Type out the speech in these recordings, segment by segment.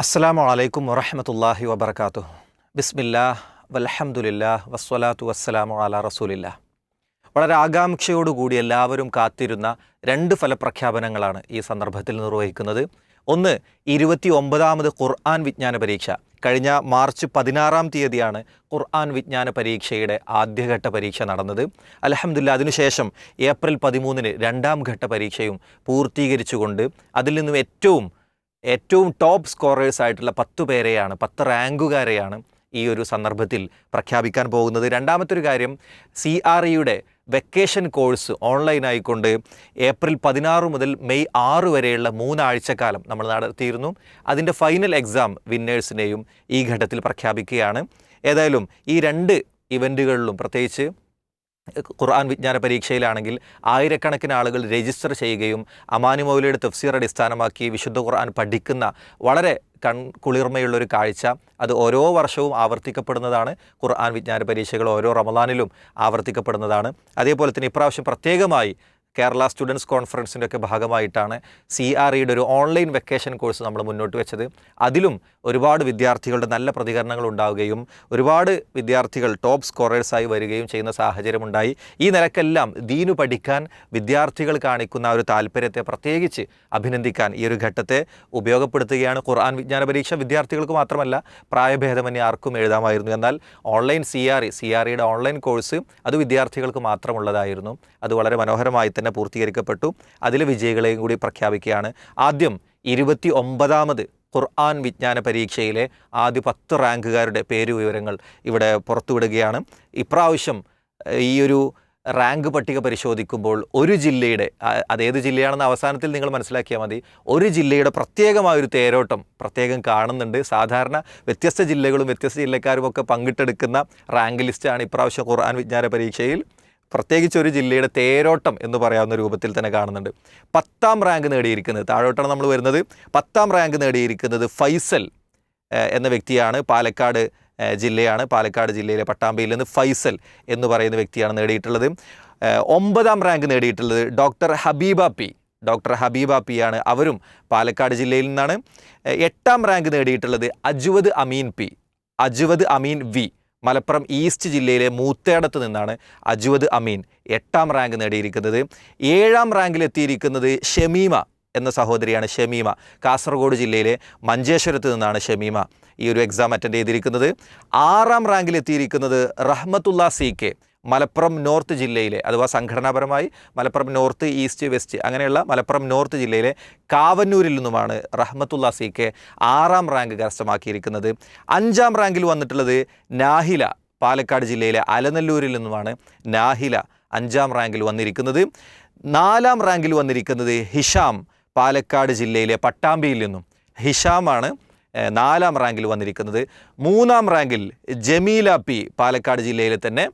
അസ്സലാമു അലൈക്കും വറഹമത്തല്ലാഹി വബർക്കാത്തു ബിസ്മില്ലാ വലഹമുല്ലാ വസ്വലാത്തു വസ്സലാമു അല റസൂലില്ല വളരെ ആകാംക്ഷയോടുകൂടി എല്ലാവരും കാത്തിരുന്ന രണ്ട് ഫലപ്രഖ്യാപനങ്ങളാണ് ഈ സന്ദർഭത്തിൽ നിർവഹിക്കുന്നത്. ഒന്ന് ഇരുപത്തി ഒമ്പതാമത് ഖുർആൻ വിജ്ഞാന പരീക്ഷ. കഴിഞ്ഞ മാർച്ച് പതിനാറാം തീയതിയാണ് ഖുർആൻ വിജ്ഞാന പരീക്ഷയുടെ ആദ്യഘട്ട പരീക്ഷ നടന്നത്. അലഹമില്ല അതിനുശേഷം ഏപ്രിൽ പതിമൂന്നിന് രണ്ടാം ഘട്ട പരീക്ഷയും പൂർത്തീകരിച്ചുകൊണ്ട് അതിൽ നിന്നും ഏറ്റവും ഏറ്റവും ടോപ്പ് സ്കോറേഴ്സ് ആയിട്ടുള്ള പത്ത് പേരെയാണ് പത്ത് റാങ്കുകാരെയാണ് ഈ ഒരു സന്ദർഭത്തിൽ പ്രഖ്യാപിക്കാൻ പോകുന്നത്. രണ്ടാമത്തെ ഒരു കാര്യം സി ആർ ഇയുടെ വെക്കേഷൻ കോഴ്സ് ഓൺലൈനായിക്കൊണ്ട് ഏപ്രിൽ പതിനാറ് മുതൽ മെയ് ആറ് വരെയുള്ള മൂന്നാഴ്ചക്കാലം നമ്മൾ നടത്തിയിരുന്നു. അതിന്റെ ഫൈനൽ എക്സാം വിന്നേഴ്സിനെയും ഈ ഘട്ടത്തിൽ പ്രഖ്യാപിക്കുകയാണ്. ഏതായാലും ഈ രണ്ട് ഇവന്റുകളിലും പ്രത്യേകിച്ച് ഖുർആൻ വിജ്ഞാന പരീക്ഷയിലാണെങ്കിൽ ആയിരക്കണക്കിന് ആളുകൾ രജിസ്റ്റർ ചെയ്യുകയും അമാനി മൗലയുടെ തഫ്സീർ അടിസ്ഥാനമാക്കി വിശുദ്ധ ഖുർആൻ പഠിക്കുന്ന വളരെ കൺ കുളിർമയുള്ളൊരു കാഴ്ച. അത് ഓരോ വർഷവും ആവർത്തിക്കപ്പെടുന്നതാണ്. ഖുർആൻ വിജ്ഞാന പരീക്ഷകൾ ഓരോ റമദാനിലും ആവർത്തിക്കപ്പെടുന്നതാണ്. അതേപോലെ തന്നെ ഇപ്രാവശ്യം പ്രത്യേകമായി കേരള സ്റ്റുഡൻസ് കോൺഫറൻസിന്റെ ഒക്കെ ഭാഗമായിട്ടാണ് സി ആർ ഇയുടെ ഒരു ഓൺലൈൻ വെക്കേഷൻ കോഴ്സ് നമ്മൾ മുന്നോട്ട് വെച്ചത്. അതിലും ഒരുപാട് വിദ്യാർത്ഥികളുടെ നല്ല പ്രതികരണങ്ങൾ ഉണ്ടാവുകയും ഒരുപാട് വിദ്യാർത്ഥികൾ ടോപ്പ് സ്കോറേഴ്സായി വരികയും ചെയ്യുന്ന സാഹചര്യമുണ്ടായി. ഈ നിലക്കെല്ലാം ദീനു പഠിക്കാൻ വിദ്യാർത്ഥികൾ കാണിക്കുന്ന ഒരു താല്പര്യത്തെ പ്രത്യേകിച്ച് അഭിനന്ദിക്കാൻ ഈ ഒരു ഘട്ടത്തെ ഉപയോഗപ്പെടുത്തുകയാണ് ഖുർആൻ വിജ്ഞാന പരീക്ഷ വിദ്യാർത്ഥികൾക്ക് മാത്രമല്ല പ്രായഭേദമന്യേ ആർക്കും എഴുതാമായിരുന്നു. എന്നാൽ online C R E C R ഇയുടെ ഓൺലൈൻ കോഴ്സ് അത് വിദ്യാർത്ഥികൾക്ക് മാത്രമുള്ളതായിരുന്നു. അത് വളരെ മനോഹരമായി തന്നെ പൂർത്തീകരിക്കപ്പെട്ടു. അതിൽ വിജയികളെയും കൂടി പ്രഖ്യാപിക്കുകയാണ്. ആദ്യം ഇരുപത്തി ഒമ്പതാമത് ഖുർആൻ വിജ്ഞാന പരീക്ഷയിലെ ആദ്യ പത്ത് റാങ്കുകാരുടെ പേര് വിവരങ്ങൾ ഇവിടെ പുറത്തുവിടുകയാണ്. ഇപ്രാവശ്യം ഈ ഒരു റാങ്ക് പട്ടിക പരിശോധിക്കുമ്പോൾ ഒരു ജില്ലയുടെ അതേത് ജില്ലയാണെന്ന് അവസാനത്തിൽ നിങ്ങൾ മനസ്സിലാക്കിയാൽ മതി. ഒരു ജില്ലയുടെ പ്രത്യേകമായ ഒരു തേരോട്ടം പ്രത്യേകം കാണുന്നുണ്ട്. സാധാരണ വ്യത്യസ്ത ജില്ലകളും വ്യത്യസ്ത ജില്ലക്കാരും ഒക്കെ പങ്കിട്ടെടുക്കുന്ന റാങ്ക് ലിസ്റ്റാണ് ഇപ്രാവശ്യം ഖുർആൻ വിജ്ഞാന പരീക്ഷയിൽ. പ്രത്യേകിച്ച് ഒരു ജില്ലയുടെ തേരോട്ടം എന്ന് പറയാവുന്ന രൂപത്തിൽ തന്നെ കാണുന്നുണ്ട്. പത്താം റാങ്ക് നേടിയിരിക്കുന്നത് താഴോട്ടാണ് നമ്മൾ വരുന്നത്. പത്താം റാങ്ക് നേടിയിരിക്കുന്നത് ഫൈസൽ എന്ന വ്യക്തിയാണ്. പാലക്കാട് ജില്ലയാണ്. പാലക്കാട് ജില്ലയിലെ പട്ടാമ്പിയിൽ നിന്ന് ഫൈസൽ എന്ന് പറയുന്ന വ്യക്തിയാണ് നേടിയിട്ടുള്ളത്. ഒമ്പതാം റാങ്ക് നേടിയിട്ടുള്ളത് ഡോക്ടർ ഹബീബ പി. ഡോക്ടർ ഹബീബ പി ആണ്. അവരും പാലക്കാട് ജില്ലയിൽ നിന്നാണ്. എട്ടാം റാങ്ക് നേടിയിട്ടുള്ളത് Ajwad Ameen P. Ajwad Ameen V. Malappuram east ജില്ലയിലെ മൂത്തേടത്ത് നിന്നാണ് അജ്വദ് അമീൻ എട്ടാം റാങ്ക് നേടിയിരിക്കുന്നത്. ഏഴാം റാങ്കിലെത്തിയിരിക്കുന്നത് ഷമീമ എന്ന സഹോദരിയാണ് ഷമീമ. കാസർഗോഡ് ജില്ലയിലെ മഞ്ചേശ്വരത്ത് നിന്നാണ് ഷമീമ ഈ ഒരു എക്സാം അറ്റൻഡ് ചെയ്തിരിക്കുന്നത്. ആറാം റാങ്കിലെത്തിയിരിക്കുന്നത് Rahmathulla C K. Malappuram north ജില്ലയിലെ അഥവാ സംഘടനാപരമായി മലപ്പുറം നോർത്ത് ഈസ്റ്റ് വെസ്റ്റ് അങ്ങനെയുള്ള മലപ്പുറം നോർത്ത് ജില്ലയിലെ കാവന്നൂരിൽ നിന്നുമാണ് റഹ്മത്തുള്ള സി കെ ആറാം റാങ്ക് കരസ്ഥമാക്കിയിരിക്കുന്നത്. അഞ്ചാം റാങ്കിൽ വന്നിട്ടുള്ളത് നാഹില പാലക്കാട് ജില്ലയിലെ അലനല്ലൂരിൽ നിന്നുമാണ് നാഹില അഞ്ചാം റാങ്കിൽ വന്നിരിക്കുന്നത്. നാലാം റാങ്കിൽ വന്നിരിക്കുന്നത് ഹിഷാം പാലക്കാട് ജില്ലയിലെ പട്ടാമ്പിയിൽ നിന്നും ഹിഷാമാണ് നാലാം റാങ്കിൽ വന്നിരിക്കുന്നത്. മൂന്നാം റാങ്കിൽ ജമീല പി പാലക്കാട് ജില്ലയിലെ തന്നെ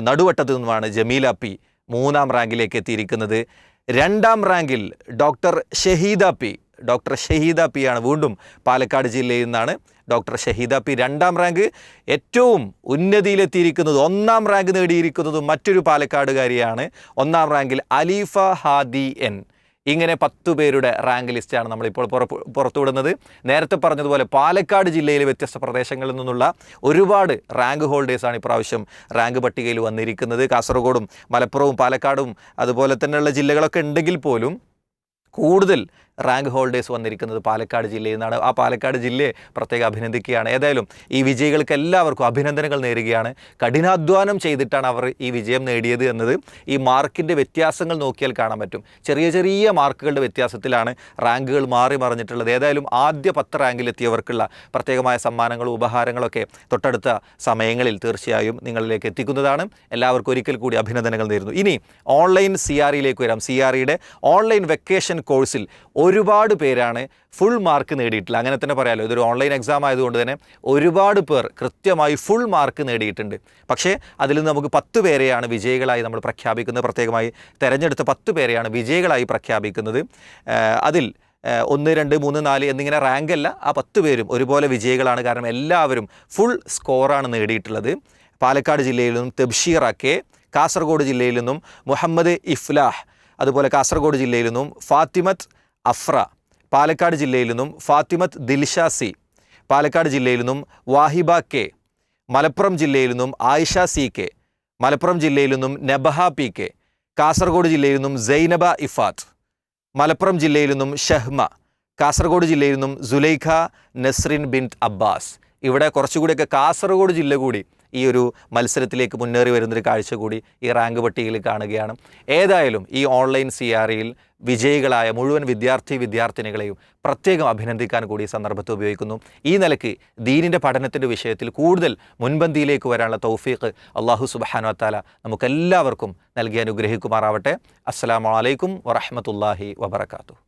നടുവട്ടത്തു നിന്നുമാണ് ജമീല പി മൂന്നാം റാങ്കിലേക്ക് എത്തിയിരിക്കുന്നത്. രണ്ടാം റാങ്കിൽ doctor Shaheeda P. Doctor Shaheeda P ആണ് വീണ്ടും പാലക്കാട് ജില്ലയിൽ നിന്നാണ് ഡോക്ടർ ഷഹീദ പി രണ്ടാം റാങ്ക്. ഏറ്റവും ഉന്നതിയിലെത്തിയിരിക്കുന്നത് ഒന്നാം റാങ്ക് നേടിയിരിക്കുന്നത് മറ്റൊരു പാലക്കാടുകാരിയാണ്. ഒന്നാം റാങ്കിൽ അലീഫ ഹാദി എൻ. ഇങ്ങനെ പത്തു പേരുടെ റാങ്ക് ലിസ്റ്റാണ് നമ്മളിപ്പോൾ പുറത്തുവിടുന്നത്. നേരത്തെ പറഞ്ഞതുപോലെ പാലക്കാട് ജില്ലയിലെ വ്യത്യസ്ത പ്രദേശങ്ങളിൽ നിന്നുള്ള ഒരുപാട് റാങ്ക് ഹോൾഡേഴ്സാണ് ഇപ്രാവശ്യം റാങ്ക് പട്ടികയിൽ വന്നിരിക്കുന്നത്. കാസർഗോഡും മലപ്പുറവും പാലക്കാടും അതുപോലെ തന്നെയുള്ള ജില്ലകളൊക്കെ ഉണ്ടെങ്കിൽ പോലും കൂടുതൽ റാങ്ക് ഹോൾഡേഴ്സ് വന്നിരിക്കുന്നത് പാലക്കാട് ജില്ലയിൽ നിന്നാണ്. ആ പാലക്കാട് ജില്ലയെ പ്രത്യേകം അഭിനന്ദിക്കുകയാണ്. ഏതായാലും ഈ വിജയികൾക്ക് എല്ലാവർക്കും അഭിനന്ദനങ്ങൾ നേരുകയാണ്. കഠിനാധ്വാനം ചെയ്തിട്ടാണ് അവർ ഈ വിജയം നേടിയത് എന്നത്. ഈ മാർക്കിന്റെ വ്യത്യാസങ്ങൾ നോക്കിയാൽ കാണാൻ പറ്റും. ചെറിയ ചെറിയ മാർക്കുകളുടെ വ്യത്യാസത്തിലാണ് റാങ്കുകൾ മാറി മറിഞ്ഞിട്ടുള്ളത്. ഏതായാലും ആദ്യ പത്ത് റാങ്കിലെത്തിയവർക്കുള്ള പ്രത്യേകമായ സമ്മാനങ്ങളും ഉപഹാരങ്ങളൊക്കെ തൊട്ടടുത്ത സമയങ്ങളിൽ തീർച്ചയായും നിങ്ങളിലേക്ക് എത്തിക്കുന്നതാണ്. എല്ലാവർക്കും ഒരിക്കൽ കൂടി അഭിനന്ദനങ്ങൾ നേരുന്നു. ഇനി ഓൺലൈൻ സി ആർ ഇയിലേക്ക് വരാം. സി ആർ ഇയുടെ ഓൺലൈൻ വെക്കേഷൻ കോഴ്സിൽ ഒരുപാട് പേരാണ് ഫുൾ മാർക്ക് നേടിയിട്ടില്ല. അങ്ങനെ തന്നെ പറയാമല്ലോ ഇതൊരു ഓൺലൈൻ എക്സാം ആയതുകൊണ്ട് തന്നെ ഒരുപാട് പേർ കൃത്യമായി ഫുൾ മാർക്ക് നേടിയിട്ടുണ്ട്. പക്ഷേ അതിൽ നിന്ന് നമുക്ക് പത്ത് പേരെയാണ് വിജയികളായി നമ്മൾ പ്രഖ്യാപിക്കുന്നത്. പ്രത്യേകമായി തെരഞ്ഞെടുത്ത പത്ത് പേരെയാണ് വിജയികളായി പ്രഖ്യാപിക്കുന്നത്. അതിൽ ഒന്ന് രണ്ട് മൂന്ന് നാല് എന്നിങ്ങനെ റാങ്ക് അല്ല. ആ പത്ത് പേരും ഒരുപോലെ വിജയികളാണ്. കാരണം എല്ലാവരും ഫുൾ സ്കോറാണ് നേടിയിട്ടുള്ളത്. പാലക്കാട് ജില്ലയിൽ നിന്നും തെബ്ഷീർ അക്കെ കാസർഗോഡ് ജില്ലയിൽ നിന്നും മുഹമ്മദ് ഇഫ്ലാഹ് അതുപോലെ കാസർഗോഡ് ജില്ലയിൽ നിന്നും ഫാത്തിമത്ത് അഫ്ര. പാലക്കാട് ജില്ലയിൽ നിന്നും ഫാത്തിമത്ത് ദിൽഷാസി പാലക്കാട് ജില്ലയിൽ നിന്നും വാഹിബ കെ. മലപ്പുറം ജില്ലയിൽ നിന്നും ആയിഷ സി കെ. മലപ്പുറം ജില്ലയിൽ നിന്നും നബഹ പി കെ. കാസർഗോഡ് ജില്ലയിൽ നിന്നും സൈനബ ഇഫാത്ത്. മലപ്പുറം ജില്ലയിൽ നിന്നും ഷഹ്മ. കാസർഗോഡ് ജില്ലയിൽ നിന്നും സുലൈഖ നസ്രിൻ ബിൻ അബ്ബാസ്. ഇവിടെ കുറച്ചുകൂടിയൊക്കെ കാസർഗോഡ് ജില്ല കൂടി ഈ ഒരു മത്സരത്തിലേക്ക് മുന്നേറി വരുന്നൊരു കാഴ്ച കൂടി ഈ റാങ്ക് പട്ടികയിൽ കാണുകയാണ്. ഏതായാലും ഈ ഓൺലൈൻ സി ആർ ഇയിൽ വിജയികളായ മുഴുവൻ വിദ്യാർത്ഥി വിദ്യാർത്ഥിനികളെയും പ്രത്യേകം അഭിനന്ദിക്കാൻ കൂടി ഈ സന്ദർഭത്തെ ഉപയോഗിക്കുന്നു. ഈ നിലയ്ക്ക് ദീനിന്റെ പഠനത്തിന്റെ വിഷയത്തിൽ കൂടുതൽ മുൻപന്തിയിലേക്ക് വരാനുള്ള തൗഫീഖ് അള്ളാഹു സുബാനു വത്താല നമുക്കെല്ലാവർക്കും നൽകി അനുഗ്രഹിക്കുമാറാവട്ടെ. അസ്സാം വലൈക്കും വറഹമത്തല്ലാഹി വബർക്കാത്തു